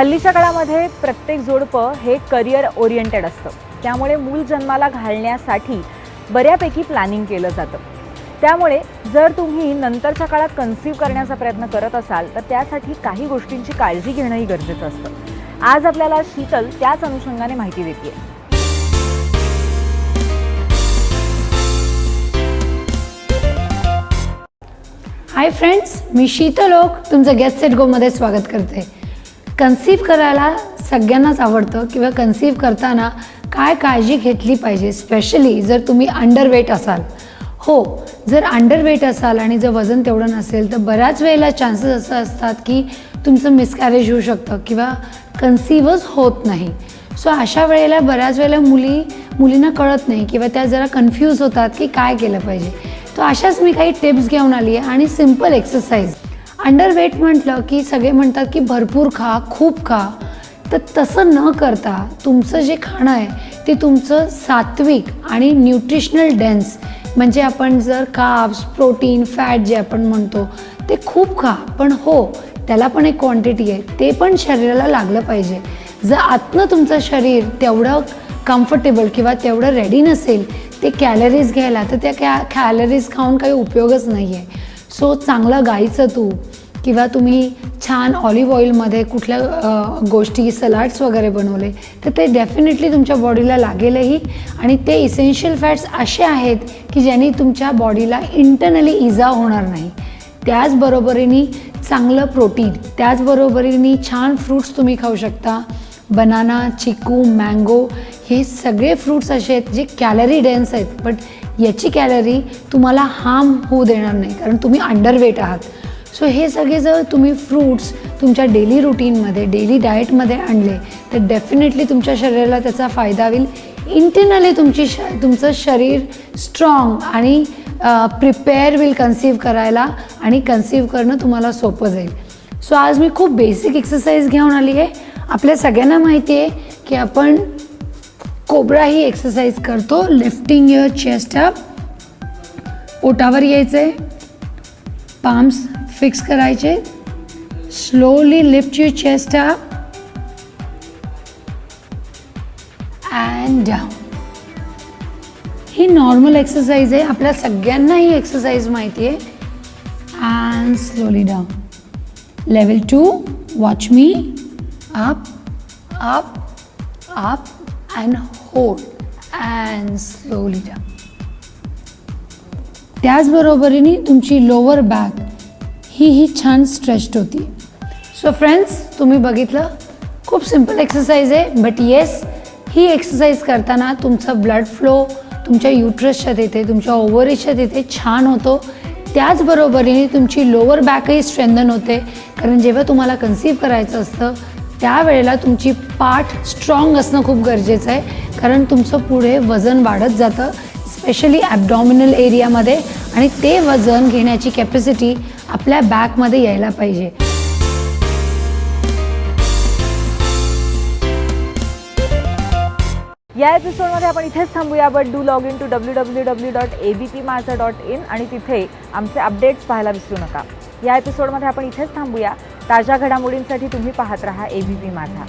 हल्लीच्या काळामध्ये प्रत्येक जोडपं हे करिअर ओरिएंटेड असतं. त्यामुळे मूल जन्माला घालण्यासाठी बऱ्यापैकी प्लॅनिंग केलं जातं. त्यामुळे जर तुम्ही नंतरच्या काळात कन्सिव्ह करण्याचा प्रयत्न करत असाल तर त्यासाठी काही गोष्टींची काळजी घेणंही गरजेचं असतं. आज आपल्याला शीतल त्याच अनुषंगाने माहिती देते हाय फ्रेंड्स मी शीतल ओक तुमचं गेट सेट गोमध्ये स्वागत करते. कन्सीव्ह करायला सगळ्यांनाच आवडतं किंवा कन्सीव्ह करताना काय काळजी घेतली पाहिजे स्पेशली जर तुम्ही अंडरवेट असाल. हो जर अंडरवेट असाल आणि जर वजन तेवढं नसेल तर बऱ्याच वेळेला चान्सेस असं असतात की तुमचं मिसकॅरेज होऊ शकतं किंवा कन्सीव्हच होत नाही. सो अशा वेळेला बऱ्याच वेळेला मुली मुलींना कळत नाही किंवा त्या जरा कन्फ्यूज होतात की काय केलं पाहिजे. तर अशाच मी काही टिप्स घेऊन आली आहे आणि सिंपल एक्सरसाइज अंडरवेट म्हटलं की सगळे म्हणतात की भरपूर खा खूप खा. तर तसं न करता तुमचं जे खाणं आहे ते तुमचं सात्विक आणि न्यूट्रिशनल डेन्स म्हणजे आपण जर काप्स प्रोटीन फॅट जे आपण म्हणतो ते खूप खा. पण हो त्याला पण एक क्वांटिटी आहे. ते पण शरीराला लागलं पाहिजे. जर आतनं तुमचं शरीर तेवढं कम्फर्टेबल किंवा तेवढं रेडी नसेल ते कॅलरीज घ्यायला तर त्या कॅ कॅलरीज खाऊन काही उपयोगच नाही आहे सो चांगलं गाईचं तूप किंवा तुम्ही छान ऑलिव्ह ऑइलमध्ये कुठल्या गोष्टी सलाड्स वगैरे बनवले तर ते डेफिनेटली तुमच्या बॉडीला लागेलही. आणि ते इसेन्शियल फॅट्स असे आहेत की ज्यांनी तुमच्या बॉडीला इंटरनली इजा होणार नाही. त्याचबरोबरीने चांगलं प्रोटीन त्याचबरोबरीने छान फ्रूट्स तुम्ही खाऊ शकता. बनाना चिकू मँगो हे सगळे फ्रूट्स असे आहेत जे कॅलरी डेन्स आहेत. बट याची कॅलरी तुम्हाला हार्म होऊ देणार नाही कारण तुम्ही अंडरवेट आहात. सो हे सगळे जर तुम्ही फ्रूट्स तुमच्या डेली रुटीनमध्ये डेली डाएटमध्ये आणले तर डेफिनेटली तुमच्या शरीराला त्याचा फायदा होईल. इंटरनली तुमची श तुमचं शरीर स्ट्रॉंग आणि प्रिपेअर विल कन्सीव करायला आणि कन्सीव करणं तुम्हाला सोपं जाईल. सो आज मी खूप बेसिक एक्सरसाइज घेऊन आली आहे. आपल्या सगळ्यांना माहिती आहे की आपण कोबरा ही एक्सरसाइज करतो. लिफ्टिंग युअर चेस्ट अप पोटावर यायचं आहे पाम्स फिक्स करायचे. Slowly lift your chest up and down he normal exercise आहे. आपल्या सगळ्यांना ही एक्सरसाइज माहिती आहे. And slowly down level two watch me up up up and hold and slowly down त्याचबरोबरीने तुमची लोअर बॅक ही ही छान स्ट्रेच्ड होती. सो फ्रेंड्स तुम्ही बघितलं? खूप सिंपल एक्सरसाइज आहे बट येस ही एक्सरसाइज करताना तुमचा ब्लड फ्लो तुमच्या युट्रसच्या तिथे तुमच्या ओव्हरीच्या तिथे छान होतो. त्याचबरोबरीने तुमची लोअर बॅकही स्ट्रेंथन होते. कारण जेव्हा तुम्हाला कन्सीव करायचं असतं त्यावेळेला तुमची पाठ स्ट्रॉंग असणं खूप गरजेचं आहे. कारण तुमचं पुढे वजन वाढत जातं स्पेशली ॲबडॉमिनल एरियामध्ये आणि ते वजन घेण्याची कॅपॅसिटी आपल्या बॅकमध्ये यायला पाहिजे. या एपिसोडमध्ये आपण इथेच थांबूया but do log in to W W W dot A B P Majha dot in आणि तिथे आमचे अपडेट्स पाहायला विसरू नका. या एपिसोडमध्ये आपण इथेच थांबूया. ताज्या घडामोडींसाठी तुम्ही पाहत राहा ए बी पी माझा